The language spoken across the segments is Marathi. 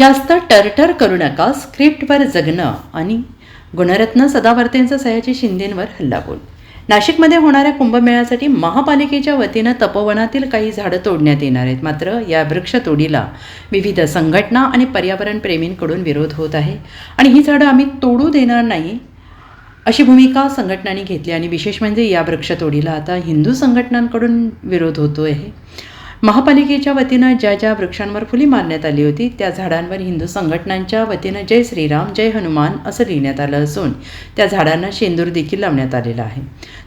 जास्त टरटर करू नका स्क्रिप्टवर जगणं आणि गुणरत्न सदावर्तेंचा सयाजी शिंदेंवर हल्ला बोल नाशिकमध्ये होणाऱ्या कुंभमेळ्यासाठी महापालिकेच्या वतीनं तपोवनातील काही झाडं तोडण्यात येणार आहेत. मात्र या वृक्षतोडीला विविध संघटना आणि पर्यावरणप्रेमींकडून विरोध होत आहे आणि ही झाडं आम्ही तोडू देणार नाही अशी भूमिका संघटनांनी घेतली आणि विशेष म्हणजे या वृक्षतोडीला आता हिंदू संघटनांकडून विरोध होतो आहे महापालिकेच्या वतीनं ज्या ज्या वृक्षांवर फुली मारण्यात आली होती त्या झाडांवर हिंदू संघटनांच्या वतीनं जय श्रीराम जय हनुमान असं लिहिण्यात आलं असून त्या झाडांना शेंदूर देखील लावण्यात आलेला आहे.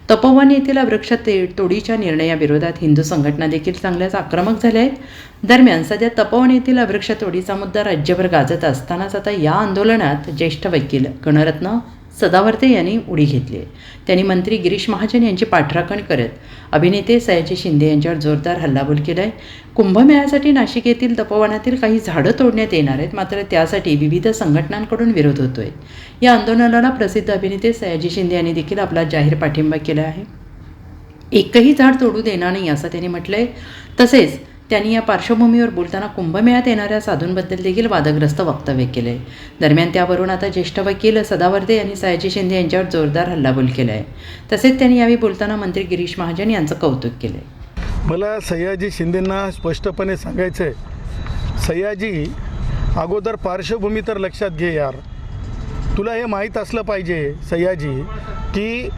तपोवन येथील वृक्ष ते तोडीच्या निर्णयाविरोधात हिंदू संघटना देखील चांगल्याच आक्रमक झाल्या आहेत. दरम्यान सध्या तपोवन येथील वृक्ष तोडीचा मुद्दा राज्यभर गाजत असतानाच आता या आंदोलनात ज्येष्ठ वकील गणरत्न सदावर्ते यांनी उडी घेतली आहे. त्यांनी मंत्री गिरीश महाजन यांची पाठराखण करत अभिनेते सयाजी शिंदे यांच्यावर जोरदार हल्लाबोल केला आहे कुंभमेळ्यासाठी नाशिक येथील तपोवनातील काही झाडं तोडण्यात येणार आहेत मात्र त्यासाठी विविध संघटनांकडून विरोध होतो आहे या आंदोलनाला प्रसिद्ध अभिनेते सयाजी शिंदे यांनी देखील आपला जाहीर पाठिंबा केला आहे. एकही झाड तोडू देणार नाही असं त्यांनी आहे तसेच त्यांनी या पार्श्वभूमीवर बोलताना कुंभमेळ्यात येणाऱ्या साधूंबद्दल देखील वादग्रस्त वक्तव्य केले. आहे दरम्यान त्यावरून आता ज्येष्ठ वकील सदावर्दे यांनी सयाजी शिंदे यांच्यावर जोरदार हल्लाबोल केला आहे तसेच त्यांनी यावेळी बोलताना मंत्री गिरीश महाजन यांचं कौतुक केलं आहे मला सयाजी शिंदेंना स्पष्टपणे सांगायचं आहे सयाजी अगोदर पार्श्वभूमी तर लक्षात घे यार. तुला हे माहीत असलं पाहिजे सयाजी की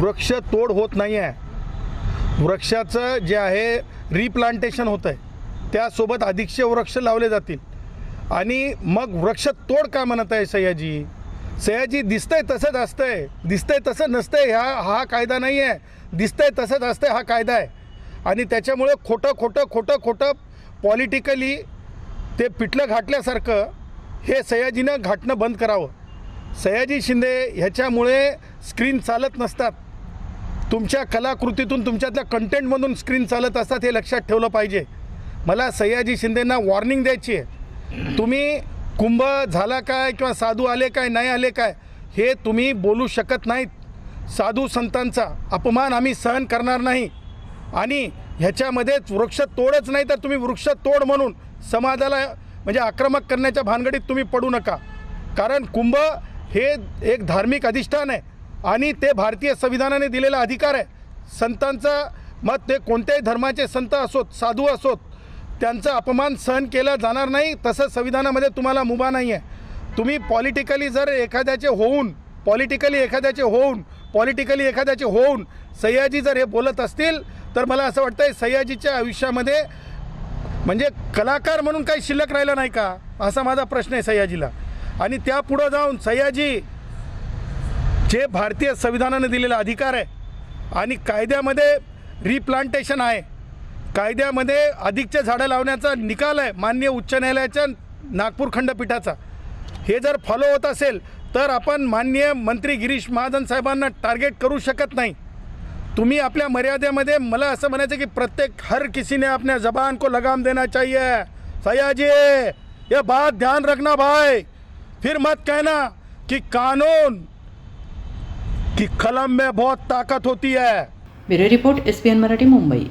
वृक्ष तोड होत नाही आहे वृक्षाचं जे आहे रिप्लांटेशन होतं आहे त्यासोबत अधिकशे वृक्ष लावले जातील. आणि मग वृक्ष तोड का म्हणत आहे सयाजी? सयाजी दिसतंय तसंच असतंय. दिसतंय तसं नसतंय ह्या हा कायदा नाही आहे दिसतंय तसंच असतंय हा कायदा आहे. आणि त्याच्यामुळे खोटं खोटं खोटं खोटं पॉलिटिकली ते पिठलं घाटल्यासारखं हे सयाजीनं घाटणं बंद करावं. सयाजी शिंदे ह्याच्यामुळे स्क्रीन चालत नसतात. तुमच्या कलाकृतीतून तुमच्यातल्या कंटेंटमधून स्क्रीन चालत असतात हे लक्षात ठेवलं पाहिजे. मला सयाजी शिंदेंना वॉर्निंग द्यायची आहे. तुम्ही कुंभ झाला काय किंवा साधू आले काय नाही आले काय हे तुम्ही बोलू शकत नाहीत. साधू संतांचा अपमान आम्ही सहन करणार नाही. आणि ह्याच्यामध्येच वृक्ष तोडच नाही तर तुम्ही वृक्ष तोड म्हणून समाजाला म्हणजे आक्रमक करण्याच्या भानगडीत तुम्ही पडू नका. कारण कुंभ हे एक धार्मिक अधिष्ठान आहे. आणि ते भारतीय संविधानाने दिलेला अधिकार आहे. संतांचा मत ते कोणत्याही धर्माचे संत असोत साधू असोत त्यांचा अपमान सहन केला जाणार नाही तसं संविधानामध्ये तुम्हाला मुभा नाही आहे तुम्ही पॉलिटिकली जर एखाद्याचे होऊन पॉलिटिकली एखाद्याचे होऊन पॉलिटिकली एखाद्याचे होऊन सह्याजी जर हे बोलत असतील तर मला असं वाटतं सह्याजीच्या आयुष्यामध्ये म्हणजे कलाकार म्हणून काही शिल्लक राहिलं नाही का? असा माझा प्रश्न आहे सह्याजीला आणि त्यापुढं जाऊन सह्याजी जे भारतीय संविधानाने दिलेला अधिकार आहे आणि कायद्यामध्ये रिप्लांटेशन आहे. कायद्यामध्ये अधिकचे झाडं लावण्याचा निकाल आहे मान्य उच्च न्यायालयाच्या नागपूर खंडपीठाचा. हे जर फॉलो होत असेल तर आपण माननीय मंत्री गिरीश महाजन साहेबांना टार्गेट करू शकत नाही. तुम्ही आपल्या मर्यादेमध्ये मला असं म्हणायचं की प्रत्येक हर किसीने आपल्या अपने जबान को लगाम देना चाहिए. सयाजी ये बात ध्यान रखना भाई. फिर मत कहना कि कानून की कलम में बहुत ताकत होती है। Bureau report S Marathi Mumbai.